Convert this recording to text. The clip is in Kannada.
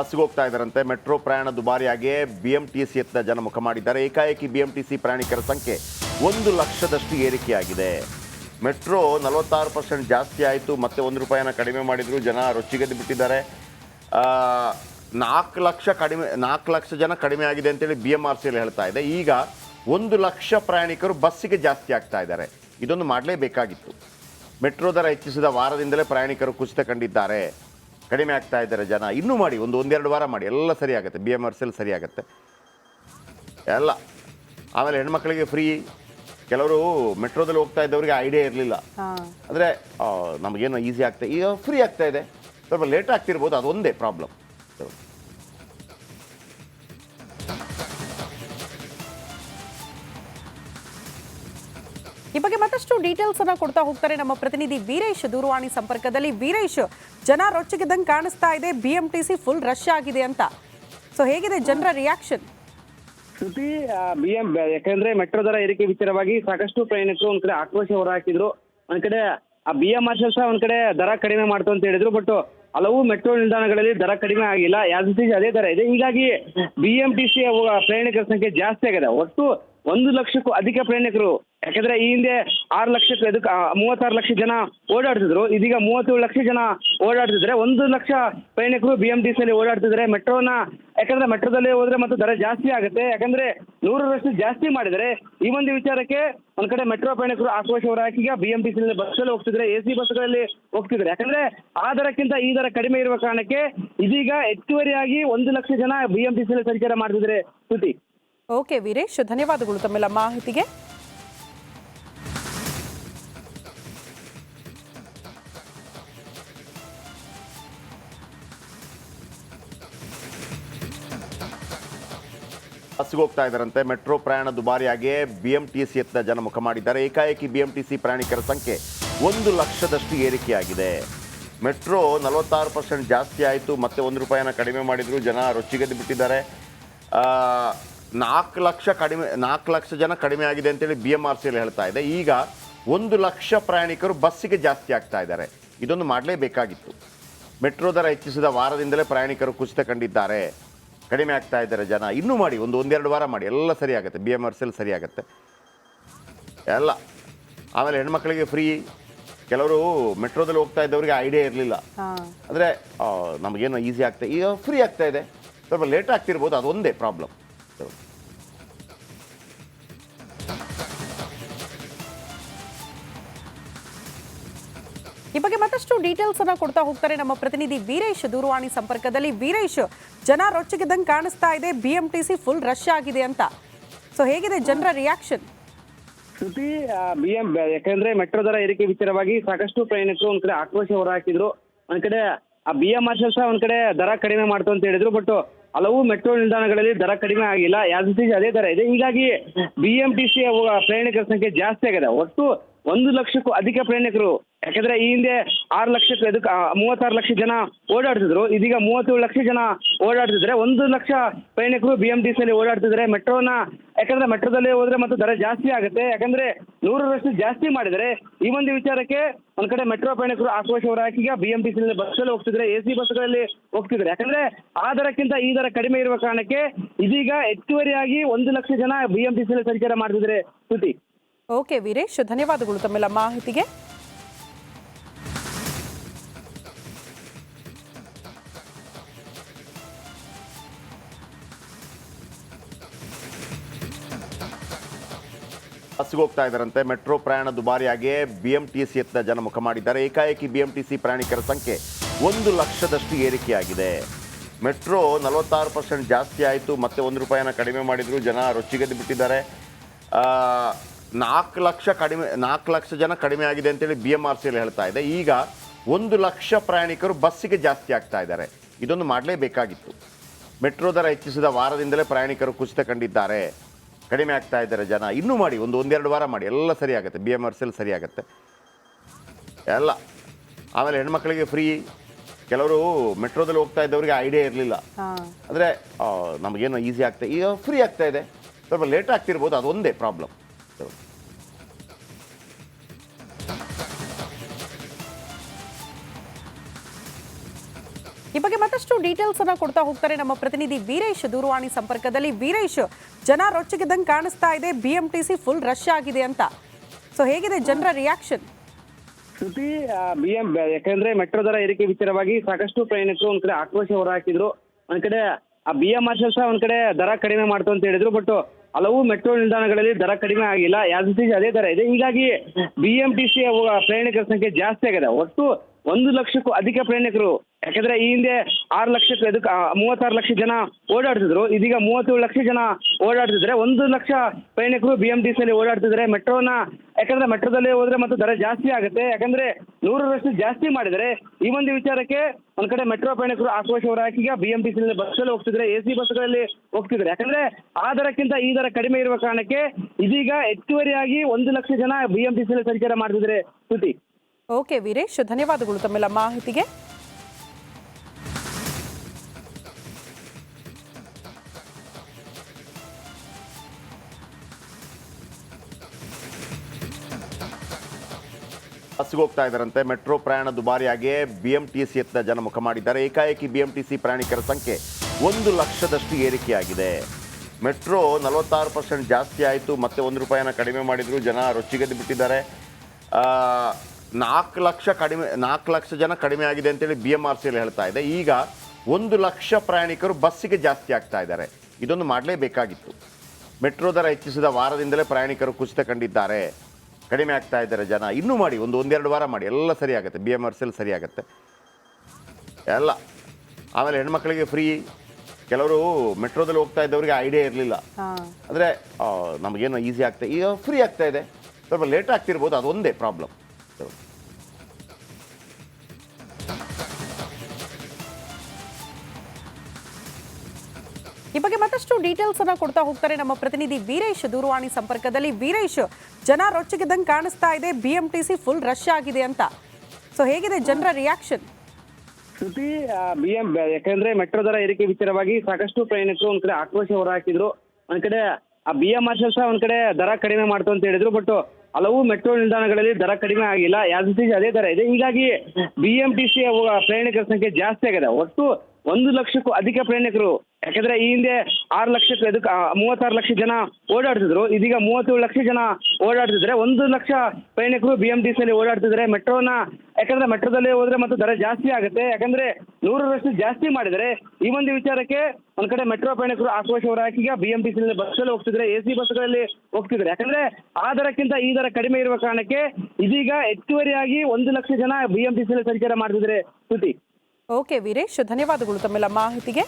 ಬಸ್ಗೆ ಹೋಗ್ತಾ ಇದ್ದಾರಂತೆ. ಮೆಟ್ರೋ ಪ್ರಯಾಣ ದುಬಾರಿಯಾಗಿ ಸಿ ಯತ್ತ ಜನ ಮುಖ ಮಾಡಿದ್ದಾರೆ. ಏಕಾಏಕಿ ಬಿಎಂಟಿಸಿ ಪ್ರಯಾಣಿಕರ ಸಂಖ್ಯೆ ಒಂದು ಲಕ್ಷದಷ್ಟು ಏರಿಕೆಯಾಗಿದೆ. ಮೆಟ್ರೋ ನಲವತ್ತಾರು ಪರ್ಸೆಂಟ್ ಜಾಸ್ತಿ ಆಯಿತು. ಮತ್ತೆ ಒಂದು ರೂಪಾಯಿನ ಕಡಿಮೆ ಮಾಡಿದ್ರು. ಜನ ರೊಚ್ಚಿಗೆದ್ದು ಬಿಟ್ಟಿದ್ದಾರೆ. ನಾಲ್ಕು ಲಕ್ಷ ಕಡಿಮೆ, ನಾಲ್ಕು ಲಕ್ಷ ಜನ ಕಡಿಮೆ ಆಗಿದೆ ಅಂತೇಳಿ ಬಿ ಎಂ ಆರ್ ಸಿಯಲ್ಲಿ ಹೇಳ್ತಾ ಇದೆ. ಈಗ ಒಂದು ಲಕ್ಷ ಪ್ರಯಾಣಿಕರು ಬಸ್ಸಿಗೆ ಜಾಸ್ತಿ ಆಗ್ತಾ ಇದ್ದಾರೆ. ಇದೊಂದು ಮಾಡಲೇಬೇಕಾಗಿತ್ತು. ಮೆಟ್ರೋ ದರ ಹೆಚ್ಚಿಸಿದ ವಾರದಿಂದಲೇ ಪ್ರಯಾಣಿಕರು ಕುಸಿತ ಕಂಡಿದ್ದಾರೆ. ಕಡಿಮೆ ಆಗ್ತಾ ಇದ್ದಾರೆ ಜನ. ಇನ್ನೂ ಮಾಡಿ ಒಂದು ಒಂದೆರಡು ವಾರ ಮಾಡಿ. ಎಲ್ಲ ಸರಿ ಆಗುತ್ತೆ ಬಿ ಎಂ ಆರ್ ಸಿಲ್ ಸರಿ ಆಗುತ್ತೆ ಎಲ್ಲ. ಆಮೇಲೆ ಹೆಣ್ಮಕ್ಳಿಗೆ ಫ್ರೀ ಕೆಲವರು ಮೆಟ್ರೋದಲ್ಲಿ ಹೋಗ್ತಾ ಇದ್ದವರಿಗೆ ಐಡಿಯಾ ಇರಲಿಲ್ಲ. ಅಂದರೆ ನಮಗೇನೋ ಈಸಿ ಆಗ್ತಾ ಈಗ ಫ್ರೀ ಆಗ್ತಾ ಇದೆ. ಸ್ವಲ್ಪ ಲೇಟ್ ಆಗ್ತಿರ್ಬೋದು ಅದೊಂದೇ ಪ್ರಾಬ್ಲಮ್ ಈ ಬಗ್ಗೆ ಮತ್ತಷ್ಟು ಡೀಟೇಲ್ಸ್ ಅನ್ನ ಕೊಡ್ತಾ ಹೋಗ್ತಾರೆ ನಮ್ಮ ಪ್ರತಿನಿಧಿ ವೀರೇಶ್ ದೂರವಾಣಿ ಸಂಪರ್ಕದಲ್ಲಿ. ವೀರೇಶ್, ಜನ ರೊಚ್ಚಿಗಿದ್ದಂಗೆ ಕಾಣಿಸ್ತಾ ಇದೆ. B M T C full rush ಆಗಿದೆ ಅಂತ. ಸೊ ಹೇಗಿದೆ ಜನರ ರಿಯಾಕ್ಷನ್ ಶ್ರುತಿ ಬಿ ಎಂ ಯಾಕಂದ್ರೆ ಮೆಟ್ರೋ ದರ ಏರಿಕೆ ವಿಚಾರವಾಗಿ ಸಾಕಷ್ಟು ಪ್ರಯಾಣಿಕರು ಒಂದ್ ಕಡೆ ಆಕ್ರೋಶ ಹೊರಹಾಕಿದ್ರು. ಒಂದ್ ಕಡೆ, ಆ ಬಿ ಎಂ ಆರ್ ಸಹ ಒಂದ್ ಕಡೆ ದರ ಕಡಿಮೆ ಮಾಡ್ತು ಅಂತ ಹೇಳಿದ್ರು. ಬಟ್ ಹಲವು ಮೆಟ್ರೋ ನಿಲ್ದಾಣಗಳಲ್ಲಿ ದರ ಕಡಿಮೆ ಆಗಿಲ್ಲ. ಯಾವ್ದು ಅದೇ ದರ ಇದೆ. ಹೀಗಾಗಿ ಬಿ ಎಂ ಟಿ ಸಿ ಪ್ರಯಾಣಿಕರ ಸಂಖ್ಯೆ ಜಾಸ್ತಿ ಆಗಿದೆ. ಒಟ್ಟು ಒಂದು ಲಕ್ಷಕ್ಕೂ ಅಧಿಕ ಪ್ರಯಾಣಿಕರು, ಯಾಕಂದ್ರೆ ಈ ಹಿಂದೆ ಆರು ಲಕ್ಷಕ್ಕೆ ಅದಕ್ಕೆ ಮೂವತ್ತಾರು ಲಕ್ಷ ಜನ ಓಡಾಡ್ತಿದ್ರು, ಇದೀಗ ಮೂವತ್ತೇಳು ಲಕ್ಷ ಜನ ಓಡಾಡ್ತಿದ್ರೆ ಒಂದು ಲಕ್ಷ ಪ್ರಯಾಣಿಕರು ಬಿ ಎಂ ಟಿ ಸಿಯಲ್ಲಿ ಓಡಾಡ್ತಿದ್ರೆ ಮೆಟ್ರೋನ ಯಾಕಂದ್ರೆ ಮೆಟ್ರೋದಲ್ಲಿ ಹೋದ್ರೆ ಮತ್ತೆ ದರ ಜಾಸ್ತಿ ಆಗುತ್ತೆ. ಯಾಕಂದ್ರೆ ನೂರರಷ್ಟು ಜಾಸ್ತಿ ಮಾಡಿದರೆ ಈ ಒಂದು ವಿಚಾರಕ್ಕೆ ಒಂದ್ ಕಡೆ ಮೆಟ್ರೋ ಪ್ರಯಾಣಿಕರು ಆಕ್ರೋಶ ಹೊರಹಾಕಿಗ ಬಿ ಎಂ ಟಿ ಸಿ ಹೋಗ್ತಿದ್ರೆ, ಎ ಸಿ ಬಸ್ಗಳಲ್ಲಿ ಹೋಗ್ತಿದ್ರೆ. ಯಾಕಂದ್ರೆ ಆ ದರಕ್ಕಿಂತ ಈ ದರ ಕಡಿಮೆ ಇರುವ ಕಾರಣಕ್ಕೆ ಇದೀಗ ಹೆಚ್ಚುವರಿಯಾಗಿ ಒಂದು ಲಕ್ಷ ಜನ ಬಿ ಎಂ ಟಿ ಸಿ ಸಂಚಾರ ಮಾಡ್ತಿದ್ರೆ. ಶ್ರುತಿ ಓಕೆ ವೀರೇಶ್, ಧನ್ಯವಾದಗಳು ತಮ್ಮೆಲ್ಲ ಮಾಹಿತಿಗೆ. ಬಸ್ಗೆ ಹೋಗ್ತಾ ಇದ್ದಾರಂತೆ. ಮೆಟ್ರೋ ಪ್ರಯಾಣ ದುಬಾರಿಯಾಗಿ ಬಿ ಎಂ ಟಿ ಜನ ಮುಖ ಮಾಡಿದ್ದಾರೆ. ಏಕಾಏಕಿ ಬಿ ಎಂ ಟಿ ಸಿ ಪ್ರಯಾಣಿಕರ ಸಂಖ್ಯೆ ಒಂದು ಲಕ್ಷದಷ್ಟು ಏರಿಕೆಯಾಗಿದೆ. ಮೆಟ್ರೋ ನಲವತ್ತಾರು ಪರ್ಸೆಂಟ್ ಜಾಸ್ತಿ ಆಯಿತು. ಮತ್ತೆ ಒಂದು ರೂಪಾಯಿನ ಕಡಿಮೆ ಮಾಡಿದ್ರು. ಜನ ರೊಚ್ಚಿಗೆದ್ದು ಬಿಟ್ಟಿದ್ದಾರೆ. ನಾಲ್ಕು ಲಕ್ಷ ಕಡಿಮೆ ನಾಲ್ಕು ಲಕ್ಷ ಜನ ಕಡಿಮೆ ಆಗಿದೆ ಅಂತೇಳಿ ಬಿ ಎಂ ಆರ್ ಸಿಯಲ್ಲಿ ಹೇಳ್ತಾ ಇದೆ. ಈಗ ಒಂದು ಲಕ್ಷ ಪ್ರಯಾಣಿಕರು ಬಸ್ಸಿಗೆ ಜಾಸ್ತಿ ಆಗ್ತಾ ಇದ್ದಾರೆ. ಇದೊಂದು ಮಾಡಲೇಬೇಕಾಗಿತ್ತು. ಮೆಟ್ರೋ ದರ ಹೆಚ್ಚಿಸಿದ ವಾರದಿಂದಲೇ ಪ್ರಯಾಣಿಕರು ಕುಸಿತ ಕಂಡಿದ್ದಾರೆ. ಕಡಿಮೆ ಆಗ್ತಾ ಇದ್ದಾರೆ ಜನ. ಇನ್ನೂ ಮಾಡಿ ಒಂದು ಒಂದೆರಡು ವಾರ ಮಾಡಿ. ಎಲ್ಲ ಸರಿ ಆಗುತ್ತೆ ಬಿ ಎಂ ಆರ್ ಸಿಯಲ್ಲಿ ಸರಿ ಆಗುತ್ತೆ ಎಲ್ಲ. ಆಮೇಲೆ ಹೆಣ್ಮಕ್ಳಿಗೆ ಫ್ರೀ. ಕೆಲವರು ಮೆಟ್ರೋದಲ್ಲಿ ಹೋಗ್ತಾ ಇದ್ದವರಿಗೆ ಐಡಿಯಾ ಇರಲಿಲ್ಲ. ಅಂದರೆ ನಮಗೇನು ಈಸಿ ಆಗ್ತಾ ಈಗ ಫ್ರೀ ಆಗ್ತಾ ಇದೆ. ಸ್ವಲ್ಪ ಲೇಟ್ ಆಗ್ತಿರ್ಬೋದು. ಅದೊಂದೇ ಪ್ರಾಬ್ಲಮ್. ಈ ಬಗ್ಗೆ ಮತ್ತಷ್ಟು ಡೀಟೇಲ್ಸ್ ಅನ್ನ ಕೊಡ್ತಾ ಹೋಗ್ತಾರೆ ನಮ್ಮ ಪ್ರತಿನಿಧಿ ವೀರೇಶ್ ದೂರವಾಣಿ ಸಂಪರ್ಕದಲ್ಲಿ. ವೀರೇಶ್ ಜನ ರೊಚ್ಚಿಗಿದ್ದಂಗೆ ಕಾಣಿಸ್ತಾ ಇದೆ. B M T C full rush ಆಗಿದೆ ಅಂತ. ಸೊ ಹೇಗಿದೆ ಜನರ ರಿಯಾಕ್ಷನ್ ಶ್ರುತಿ ಬಿ ಎಂ ಯಾಕಂದ್ರೆ ಮೆಟ್ರೋ ದರ ಏರಿಕೆ ವಿಚಾರವಾಗಿ ಸಾಕಷ್ಟು ಪ್ರಯಾಣಿಕರು ಒಂದ್ ಕಡೆ ಆಕ್ರೋಶ ಹೊರಹಾಕಿದ್ರು ಒಂದ್ ಕಡೆ ಆ ಬಿ ಎಂ ಆರ್ ಸಹ ಒಂದ್ ಕಡೆ ದರ ಕಡಿಮೆ ಮಾಡ್ತು ಅಂತ ಹೇಳಿದ್ರು. ಬಟ್ ಹಲವು ಮೆಟ್ರೋ ನಿಲ್ದಾಣಗಳಲ್ಲಿ ದರ ಕಡಿಮೆ ಆಗಿಲ್ಲ ಯಾವ ಇಟ್ ಅದೇ ದರ ಇದೆ. ಹೀಗಾಗಿ ಬಿ ಎಂ ಟಿ ಸಿ ಪ್ರಯಾಣಿಕರ ಸಂಖ್ಯೆ ಜಾಸ್ತಿ ಆಗಿದೆ. ಒಟ್ಟು ಒಂದು ಲಕ್ಷಕ್ಕೂ ಅಧಿಕ ಪ್ರಯಾಣಿಕರು, ಯಾಕಂದ್ರೆ ಈ ಹಿಂದೆ ಆರು ಲಕ್ಷಕ್ಕೆ ಅದಕ್ಕೆ ಮೂವತ್ತಾರು ಲಕ್ಷ ಜನ ಓಡಾಡ್ತಿದ್ರು, ಇದೀಗ ಮೂವತ್ತೇಳು ಲಕ್ಷ ಜನ ಓಡಾಡ್ತಿದ್ರೆ ಒಂದು ಲಕ್ಷ ಪ್ರಯಾಣಿಕರು ಬಿ ಎಂ ಟಿ ಸಿಯಲ್ಲಿ ಓಡಾಡ್ತಿದ್ರೆ ಮೆಟ್ರೋನ ಯಾಕಂದ್ರೆ ಮೆಟ್ರೋದಲ್ಲಿ ಹೋದ್ರೆ ಮತ್ತೆ ದರ ಜಾಸ್ತಿ ಆಗುತ್ತೆ. ಯಾಕಂದ್ರೆ ನೂರರಷ್ಟು ಜಾಸ್ತಿ ಮಾಡಿದರೆ ಈ ಒಂದು ವಿಚಾರಕ್ಕೆ ಒಂದ್ ಕಡೆ ಮೆಟ್ರೋ ಪ್ರಯಾಣಿಕರು ಆಕ್ರೋಶ ಹೊರಹಾಕಿಗ ಬಿ ಎಂ ಟಿ ಬಸ್ ಬಸ್ಸಲ್ಲಿ ಹೋಗ್ತಿದ್ರೆ, ಎ ಸಿ ಬಸ್ಗಳಲ್ಲಿ ಹೋಗ್ತಿದ್ರೆ. ಯಾಕಂದ್ರೆ ಆ ದರಕ್ಕಿಂತ ಈ ದರ ಕಡಿಮೆ ಇರುವ ಕಾರಣಕ್ಕೆ ಇದೀಗ ಹೆಚ್ಚುವರಿಯಾಗಿ ಒಂದು ಲಕ್ಷ ಜನ ಬಿ ಎಂ ಟಿ ಸಿ ಸಂಚಾರ ಮಾಡ್ತಿದ್ರೆ. ಶ್ರುತಿ ಓಕೆ ವೀರೇಶ್, ಧನ್ಯವಾದಗಳು ತಮ್ಮೆಲ್ಲ ಮಾಹಿತಿಗೆ. ಬಸ್ಗೆ ಹೋಗ್ತಾ ಇದ್ದಾರಂತೆ. ಮೆಟ್ರೋ ಪ್ರಯಾಣ ದುಬಾರಿಯಾಗಿ ಬಿ ಎಂ ಟಿ ಜನ ಮುಖ ಮಾಡಿದ್ದಾರೆ. ಏಕಾಏಕಿ ಬಿ ಎಂ ಟಿ ಸಿ ಪ್ರಯಾಣಿಕರ ಸಂಖ್ಯೆ ಒಂದು ಲಕ್ಷದಷ್ಟು ಏರಿಕೆಯಾಗಿದೆ. ಮೆಟ್ರೋ ನಲವತ್ತಾರು ಪರ್ಸೆಂಟ್ ಜಾಸ್ತಿ ಆಯಿತು. ಮತ್ತೆ ಒಂದು ರೂಪಾಯಿನ ಕಡಿಮೆ ಮಾಡಿದ್ರು. ಜನ ರೊಚ್ಚಿಗೆದ್ದು ಬಿಟ್ಟಿದ್ದಾರೆ. ನಾಲ್ಕು ಲಕ್ಷ ಕಡಿಮೆ ನಾಲ್ಕು ಲಕ್ಷ ಜನ ಕಡಿಮೆ ಆಗಿದೆ ಅಂತೇಳಿ ಬಿ ಎಂ ಆರ್ ಸಿಯಲ್ಲಿ ಹೇಳ್ತಾ ಇದೆ. ಈಗ ಒಂದು ಲಕ್ಷ ಪ್ರಯಾಣಿಕರು ಬಸ್ಸಿಗೆ ಜಾಸ್ತಿ ಆಗ್ತಾ ಇದ್ದಾರೆ. ಇದೊಂದು ಮಾಡಲೇಬೇಕಾಗಿತ್ತು. ಮೆಟ್ರೋ ದರ ಹೆಚ್ಚಿಸಿದ ವಾರದಿಂದಲೇ ಪ್ರಯಾಣಿಕರು ಕುಸಿತ ಕಂಡಿದ್ದಾರೆ. ಕಡಿಮೆ ಆಗ್ತಾ ಇದ್ದಾರೆ ಜನ. ಇನ್ನೂ ಮಾಡಿ ಒಂದು ಒಂದೆರಡು ವಾರ ಮಾಡಿ. ಎಲ್ಲ ಸರಿ ಆಗುತ್ತೆ ಬಿ ಎಂ ಆರ್ ಸಿಯಲ್ಲಿ ಸರಿ ಆಗುತ್ತೆ ಎಲ್ಲ. ಆಮೇಲೆ ಹೆಣ್ಮಕ್ಳಿಗೆ ಫ್ರೀ. ಕೆಲವರು ಮೆಟ್ರೋದಲ್ಲಿ ಹೋಗ್ತಾ ಇದ್ದವರಿಗೆ ಐಡಿಯಾ ಇರಲಿಲ್ಲ. ಅಂದರೆ ನಮಗೇನೋ ಈಸಿ ಆಗ್ತಾ ಈಗ ಫ್ರೀ ಆಗ್ತಾ ಇದೆ. ಸ್ವಲ್ಪ ಲೇಟ್ ಆಗ್ತಿರ್ಬೋದು. ಅದೊಂದೇ ಪ್ರಾಬ್ಲಮ್ ಈ ಬಗ್ಗೆ ಮತ್ತಷ್ಟು ಡೀಟೇಲ್ಸ್ ಅನ್ನ ಕೊಡ್ತಾ ಹೋಗ್ತಾರೆ ನಮ್ಮ ಪ್ರತಿನಿಧಿ ವೀರೇಶ್ ದೂರವಾಣಿ ಸಂಪರ್ಕದಲ್ಲಿ. ವೀರೇಶ್, ಜನ ರೊಚ್ಚಿಗಿದ್ದಂಗೆ ಕಾಣಿಸ್ತಾ ಇದೆ. B M T C full rush ಆಗಿದೆ ಅಂತ. ಸೊ ಹೇಗಿದೆ ಜನರ ರಿಯಾಕ್ಷನ್ ಶ್ರುತಿ ಬಿ ಎಂ ಯಾಕಂದ್ರೆ ಮೆಟ್ರೋ ದರ ಏರಿಕೆ ವಿಚಾರವಾಗಿ ಸಾಕಷ್ಟು ಪ್ರಯಾಣಿಕರು ಒಂದ್ ಕಡೆ ಆಕ್ರೋಶ ಹೊರಹಾಕಿದ್ರು. ಒಂದ್ ಕಡೆ, ಆ ಬಿ ಎಂ ಆರ್ ಸಹ ಒಂದ್ ಕಡೆ ದರ ಕಡಿಮೆ ಮಾಡ್ತು ಅಂತ ಹೇಳಿದ್ರು. ಬಟ್ ಹಲವು ಮೆಟ್ರೋ ನಿಲ್ದಾಣಗಳಲ್ಲಿ ದರ ಕಡಿಮೆ ಆಗಿಲ್ಲ. ಯಾವ್ದು ಅದೇ ದರ ಇದೆ. ಹೀಗಾಗಿ ಬಿ ಎಂ ಟಿ ಸಿ ಪ್ರಯಾಣಿಕರ ಸಂಖ್ಯೆ ಜಾಸ್ತಿ ಆಗಿದೆ. ಒಟ್ಟು ಒಂದು ಲಕ್ಷಕ್ಕೂ ಅಧಿಕ ಪ್ರಯಾಣಿಕರು, ಯಾಕಂದ್ರೆ ಈ ಹಿಂದೆ ಆರು ಲಕ್ಷಕ್ಕೆ ಅದಕ್ಕೆ ಮೂವತ್ತಾರು ಲಕ್ಷ ಜನ ಓಡಾಡ್ತಿದ್ರು, ಇದೀಗ ಮೂವತ್ತೇಳು ಲಕ್ಷ ಜನ ಓಡಾಡ್ತಿದ್ರೆ ಒಂದು ಲಕ್ಷ ಪ್ರಯಾಣಿಕರು ಬಿ ಎಂ ಟಿ ಸಿಯಲ್ಲಿ ಓಡಾಡ್ತಿದ್ರೆ ಮೆಟ್ರೋನ ಯಾಕಂದ್ರೆ ಮೆಟ್ರೋದಲ್ಲಿ ಹೋದ್ರೆ ಮತ್ತೆ ದರ ಜಾಸ್ತಿ ಆಗುತ್ತೆ. ಯಾಕಂದ್ರೆ ನೂರರಷ್ಟು ಜಾಸ್ತಿ ಮಾಡಿದರೆ ಈ ಒಂದು ವಿಚಾರಕ್ಕೆ ಒಂದ್ ಕಡೆ ಮೆಟ್ರೋ ಪ್ರಯಾಣಿಕರು ಆಕ್ರೋಶ ಹೊರಹಾಕಿಗ ಬಿ ಎಂ ಟಿ ಸಿ ಬಸ್ಸಲ್ಲಿ ಹೋಗ್ತಿದ್ರೆ, ಎ ಸಿ ಬಸ್ಗಳಲ್ಲಿ ಹೋಗ್ತಿದ್ರೆ. ಯಾಕಂದ್ರೆ ಆ ದರಕ್ಕಿಂತ ಈ ದರ ಕಡಿಮೆ ಇರುವ ಕಾರಣಕ್ಕೆ ಇದೀಗ ಹೆಚ್ಚುವರಿಯಾಗಿ ಒಂದು ಲಕ್ಷ ಜನ ಬಿ ಎಂ ಟಿ ಸಿ ಸಂಚಾರ ಮಾಡ್ತಿದ್ರೆ. ಶ್ರುತಿ ಓಕೆ ವೀರೇಶ್, ಧನ್ಯವಾದಗಳು ತಮ್ಮೆಲ್ಲ ಮಾಹಿತಿಗೆ. ಹೋಗ್ತಾ ಇದ್ದಾರಂತೆ. ಮೆಟ್ರೋ ಪ್ರಯಾಣ ದುಬಾರಿಯಾಗಿ ಬಿ ಎಂ ಟಿ ಜನ ಮುಖ ಮಾಡಿದ್ದಾರೆ. ಏಕಾಏಕಿ ಬಿ ಎಂ ಟಿ ಸಿ ಪ್ರಯಾಣಿಕರ ಸಂಖ್ಯೆ ಒಂದು ಲಕ್ಷದಷ್ಟು ಏರಿಕೆಯಾಗಿದೆ. ಮೆಟ್ರೋ ನಲವತ್ತಾರು ಪರ್ಸೆಂಟ್ ಜಾಸ್ತಿ ಆಯಿತು. ಮತ್ತೆ ಒಂದು ರೂಪಾಯಿನ ಕಡಿಮೆ ಮಾಡಿದ್ರು. ಜನ ರೊಚ್ಚಿಗೆದ್ದು ಬಿಟ್ಟಿದ್ದಾರೆ. ನಾಲ್ಕು ಲಕ್ಷ ಕಡಿಮೆ ನಾಲ್ಕು ಲಕ್ಷ ಜನ ಕಡಿಮೆ ಆಗಿದೆ ಅಂತೇಳಿ ಬಿ ಎಂ ಆರ್ ಸಿಯಲ್ಲಿ ಹೇಳ್ತಾ ಇದೆ. ಈಗ ಒಂದು ಲಕ್ಷ ಪ್ರಯಾಣಿಕರು ಬಸ್ಸಿಗೆ ಜಾಸ್ತಿ ಆಗ್ತಾ ಇದ್ದಾರೆ. ಇದೊಂದು ಮಾಡಲೇಬೇಕಾಗಿತ್ತು. ಮೆಟ್ರೋ ದರ ಹೆಚ್ಚಿಸಿದ ವಾರದಿಂದಲೇ ಪ್ರಯಾಣಿಕರು ಕುಸಿತ ಕಂಡಿದ್ದಾರೆ. ಕಡಿಮೆ ಆಗ್ತಾ ಇದ್ದಾರೆ ಜನ. ಇನ್ನೂ ಮಾಡಿ ಒಂದು ಒಂದೆರಡು ವಾರ ಮಾಡಿ. ಎಲ್ಲ ಸರಿ ಆಗುತ್ತೆ ಬಿ ಎಂ ಆರ್ ಸಿಯಲ್ಲಿ ಸರಿ ಆಗುತ್ತೆ ಎಲ್ಲ. ಆಮೇಲೆ ಹೆಣ್ಮಕ್ಳಿಗೆ ಫ್ರೀ. ಕೆಲವರು ಮೆಟ್ರೋದಲ್ಲಿ ಹೋಗ್ತಾ ಇದ್ದವರಿಗೆ ಐಡಿಯಾ ಇರಲಿಲ್ಲ. ಅಂದರೆ ನಮಗೇನೋ ಈಸಿ ಆಗ್ತಾ ಈಗ ಫ್ರೀ ಆಗ್ತಾ ಇದೆ. ಸ್ವಲ್ಪ ಲೇಟ್ ಆಗ್ತಿರ್ಬೋದು. ಅದೊಂದೇ ಪ್ರಾಬ್ಲಮ್. ಈ ಬಗ್ಗೆ ಮತ್ತಷ್ಟು ಡೀಟೇಲ್ಸ್ ಅನ್ನ ಕೊಡ್ತಾ ಹೋಗ್ತಾರೆ ನಮ್ಮ ಪ್ರತಿನಿಧಿ ವೀರೇಶ್ ದೂರವಾಣಿ ಸಂಪರ್ಕದಲ್ಲಿ. ವೀರೇಶ್ ಜನ ರೊಚ್ಚಿಗಿದ್ದಂಗೆ ಕಾಣಿಸ್ತಾ ಇದೆ. B M T C full rush ಆಗಿದೆ ಅಂತ. ಸೊ ಹೇಗಿದೆ ಜನರ ರಿಯಾಕ್ಷನ್ ಶ್ರುತಿ ಬಿ ಎಂ ಯಾಕಂದ್ರೆ ಮೆಟ್ರೋ ದರ ಏರಿಕೆ ವಿಚಾರವಾಗಿ ಸಾಕಷ್ಟು ಪ್ರಯಾಣಿಕರು ಒಂದ್ ಕಡೆ ಆಕ್ರೋಶ ಹೊರಹಾಕಿದ್ರು ಒಂದ್ ಕಡೆ ಆ ಬಿ ಎಂ ಆರ್ ಸಹ ಒಂದ್ ಕಡೆ ದರ ಕಡಿಮೆ ಮಾಡ್ತು ಅಂತ ಹೇಳಿದ್ರು. ಬಟ್ ಹಲವು ಮೆಟ್ರೋ ನಿಲ್ದಾಣಗಳಲ್ಲಿ ದರ ಕಡಿಮೆ ಆಗಿಲ್ಲ ಯಾವ ಇಟ್ ಅದೇ ದರ ಇದೆ. ಹೀಗಾಗಿ ಬಿ ಎಂ ಟಿ ಸಿ ಪ್ರಯಾಣಿಕರ ಸಂಖ್ಯೆ ಜಾಸ್ತಿ ಆಗಿದೆ. ಒಟ್ಟು ಒಂದು ಲಕ್ಷಕ್ಕೂ ಅಧಿಕ ಪ್ರಯಾಣಿಕರು, ಯಾಕಂದ್ರೆ ಈ ಹಿಂದೆ ಆರು ಲಕ್ಷಕ್ಕೆ ಮೂವತ್ತಾರು ಲಕ್ಷ ಜನ ಓಡಾಡ್ತಿದ್ರು, ಇದೀಗ ಮೂವತ್ತೇಳು ಲಕ್ಷ ಜನ ಓಡಾಡ್ತಿದ್ರೆ ಒಂದು ಲಕ್ಷ ಪ್ರಯಾಣಿಕರು ಬಿ ಎಂ ಟಿ ಸಿಯಲ್ಲಿ ಓಡಾಡ್ತಿದ್ರೆ ಮೆಟ್ರೋನ ಯಾಕಂದ್ರೆ ಮೆಟ್ರೋದಲ್ಲಿ ಹೋದ್ರೆ ಮತ್ತೆ ದರ ಜಾಸ್ತಿ ಆಗುತ್ತೆ. ಯಾಕಂದ್ರೆ ನೂರರಷ್ಟು ಜಾಸ್ತಿ ಮಾಡಿದರೆ ಈ ಒಂದು ವಿಚಾರಕ್ಕೆ ಒಂದ್ ಕಡೆ ಮೆಟ್ರೋ ಪ್ರಯಾಣಿಕರು ಆಕ್ರೋಶ ಹೊರಹಾಕಿಗ ಬಿ ಎಂ ಟಿ ಸಿ ಹೋಗ್ತಿದ್ರೆ, ಎ ಸಿ ಬಸ್ಗಳಲ್ಲಿ ಹೋಗ್ತಿದ್ರೆ. ಯಾಕಂದ್ರೆ ಆ ದರಕ್ಕಿಂತ ಈ ದರ ಕಡಿಮೆ ಇರುವ ಕಾರಣಕ್ಕೆ ಇದೀಗ ಹೆಚ್ಚುವರಿಯಾಗಿ ಒಂದು ಲಕ್ಷ ಜನ ಬಿ ಎಂ ಟಿ ಸಿ ಸಂಚಾರ ಮಾಡ್ತಿದ್ರೆ. ಶ್ರುತಿ ಓಕೆ ವೀರೇಶ್ ಧನ್ಯವಾದಗಳು ತಮ್ಮೆಲ್ಲ ಮಾಹಿತಿಗೆ.